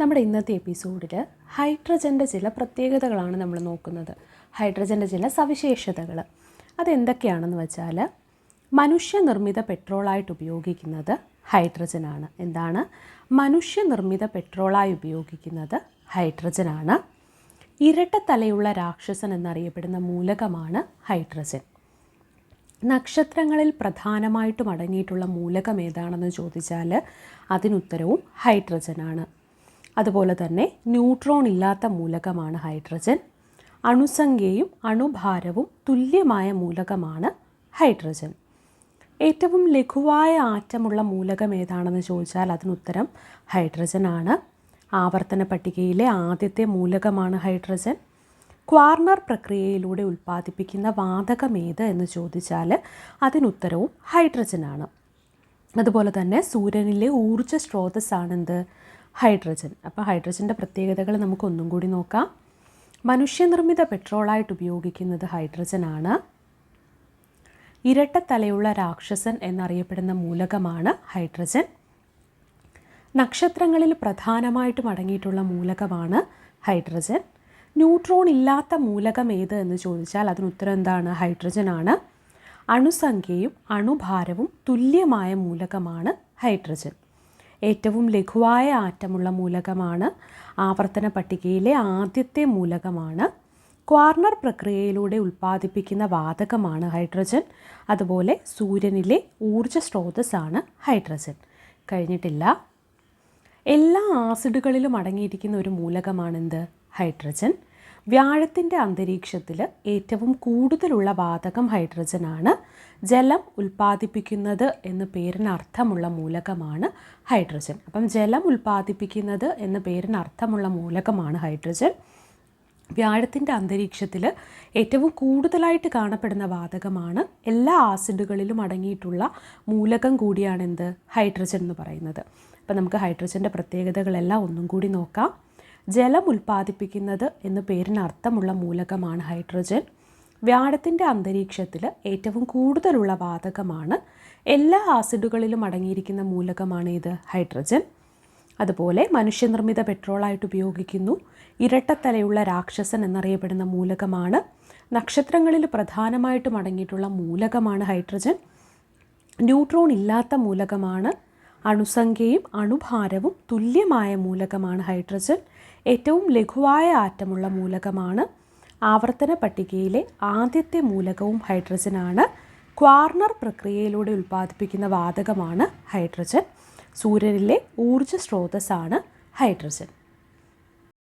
നമ്മുടെ ഇന്നത്തെ എപ്പിസോഡിൽ ഹൈഡ്രജന്റെ ചില പ്രത്യേകതകളാണ് നമ്മൾ നോക്കുന്നത്. ഹൈഡ്രജന്റെ ചില സവിശേഷതകൾ അതെന്തൊക്കെയാണെന്ന് വെച്ചാൽ മനുഷ്യനിർമ്മിത പെട്രോളായിട്ട് ഉപയോഗിക്കുന്നത് ഹൈഡ്രജനാണ്. എന്താണ്? മനുഷ്യനിർമ്മിത പെട്രോളായി ഉപയോഗിക്കുന്നത് ഹൈഡ്രജനാണ്. ഇരട്ടത്തലയുള്ള രാക്ഷസൻ എന്നറിയപ്പെടുന്ന മൂലകമാണ് ഹൈഡ്രജൻ. നക്ഷത്രങ്ങളിൽ പ്രധാനമായിട്ടും അടങ്ങിയിട്ടുള്ള മൂലകം ഏതാണെന്ന് ചോദിച്ചാൽ അതിനുത്തരവും ഹൈഡ്രജനാണ്. അതുപോലെ തന്നെ ന്യൂട്രോൺ ഇല്ലാത്ത മൂലകമാണ് ഹൈഡ്രജൻ. അണുസംഖ്യയും അണുഭാരവും തുല്യമായ മൂലകമാണ് ഹൈഡ്രജൻ. ഏറ്റവും ലഘുവായ ആറ്റമുള്ള മൂലകം ഏതാണെന്ന് ചോദിച്ചാൽ അതിനുത്തരം ഹൈഡ്രജൻ ആണ്. ആവർത്തന പട്ടികയിലെ ആദ്യത്തെ മൂലകമാണ് ഹൈഡ്രജൻ. ക്വാർണർ പ്രക്രിയയിലൂടെ ഉൽപ്പാദിപ്പിക്കുന്ന വാതകം ഏത് എന്ന് ചോദിച്ചാൽ അതിനുത്തരവും ഹൈഡ്രജനാണ് അതുപോലെ തന്നെ സൂര്യനിലെ ഊർജ സ്രോതസ്സാണെന്ത്? ഹൈഡ്രജൻ. അപ്പോൾ ഹൈഡ്രജന്റെ പ്രത്യേകതകൾ നമുക്ക് ഒന്നും കൂടി നോക്കാം. മനുഷ്യനിർമ്മിത പെട്രോളായിട്ട് ഉപയോഗിക്കുന്നത് ഹൈഡ്രജനാണ്. ഇരട്ടത്തലയുള്ള രാക്ഷസൻ എന്നറിയപ്പെടുന്ന മൂലകമാണ് ഹൈഡ്രജൻ. നക്ഷത്രങ്ങളിൽ പ്രധാനമായിട്ടും അടങ്ങിയിട്ടുള്ള മൂലകമാണ് ഹൈഡ്രജൻ. ന്യൂട്രോൺ ഇല്ലാത്ത മൂലകം ഏത് എന്ന് ചോദിച്ചാൽ അതിന് ഉത്തരം എന്താണ്? ഹൈഡ്രജൻ ആണ് അണുസംഖ്യയും അണുഭാരവും തുല്യമായ മൂലകമാണ് ഹൈഡ്രജൻ. ഏറ്റവും ലഘുവായ ആറ്റമുള്ള മൂലകമാണ് ആവർത്തന പട്ടികയിലെ ആദ്യത്തെ മൂലകമാണ്. ക്വാർണർ പ്രക്രിയയിലൂടെ ഉൽപ്പാദിപ്പിക്കുന്ന വാതകമാണ് ഹൈഡ്രജൻ. അതുപോലെ സൂര്യനിലെ ഊർജ സ്രോതസ്സാണ് ഹൈഡ്രജൻ. കഴിഞ്ഞിട്ടില്ല. എല്ലാ ആസിഡുകളിലും അടങ്ങിയിരിക്കുന്ന ഒരു മൂലകമാണെന്ത്? ഹൈഡ്രജൻ. വ്യാഴത്തിന്റെ അന്തരീക്ഷത്തിൽ ഏറ്റവും കൂടുതലുള്ള വാതകം ഹൈഡ്രജനാണ്. ജലം ഉൽപ്പാദിപ്പിക്കുന്നത് എന്ന് പേരിന് അർത്ഥമുള്ള മൂലകമാണ് ഹൈഡ്രജൻ. അപ്പം ജലം ഉൽപ്പാദിപ്പിക്കുന്നത് എന്ന് പേരിന് അർത്ഥമുള്ള മൂലകമാണ് ഹൈഡ്രജൻ. വ്യാഴത്തിന്റെ അന്തരീക്ഷത്തിൽ ഏറ്റവും കൂടുതലായിട്ട് കാണപ്പെടുന്ന വാതകമാണ് എല്ലാ ആസിഡുകളിലും അടങ്ങിയിട്ടുള്ള മൂലകം കൂടിയാണ് എന്ത്? ഹൈഡ്രജൻ എന്ന് പറയുന്നത്. അപ്പം നമുക്ക് ഹൈഡ്രജന്റെ പ്രത്യേകതകളെല്ലാം ഒന്നും കൂടി നോക്കാം. ജലം ഉൽപ്പാദിപ്പിക്കുന്നത് എന്ന പേരിന് അർത്ഥമുള്ള മൂലകമാണ് ഹൈഡ്രജൻ. വ്യാഴത്തിന്റെ അന്തരീക്ഷത്തിൽ ഏറ്റവും കൂടുതലുള്ള വാതകമാണ്. എല്ലാ ആസിഡുകളിലും അടങ്ങിയിരിക്കുന്ന മൂലകമാണ് ഇത് ഹൈഡ്രജൻ. അതുപോലെ മനുഷ്യനിർമ്മിത പെട്രോളായിട്ട് ഉപയോഗിക്കുന്നു. ഇരട്ടത്തലയുള്ള രാക്ഷസൻ എന്നറിയപ്പെടുന്ന മൂലകമാണ്. നക്ഷത്രങ്ങളിൽ പ്രധാനമായിട്ടും അടങ്ങിയിട്ടുള്ള മൂലകമാണ് ഹൈഡ്രജൻ. ന്യൂട്രോൺ ഇല്ലാത്ത മൂലകമാണ്. അണുസംഖ്യയും അണുഭാരവും തുല്യമായ മൂലകമാണ് ഹൈഡ്രജൻ. ഏറ്റവും ലഘുവായ ആറ്റമുള്ള മൂലകമാണ് ആവർത്തന പട്ടികയിലെ ആദ്യത്തെ മൂലകവും ഹൈഡ്രജനാണ്. ക്വാർണർ പ്രക്രിയയിലൂടെ ഉൽപ്പാദിപ്പിക്കുന്ന വാതകമാണ് ഹൈഡ്രജൻ. സൂര്യനിലെ ഊർജ സ്രോതസ്സാണ് ഹൈഡ്രജൻ.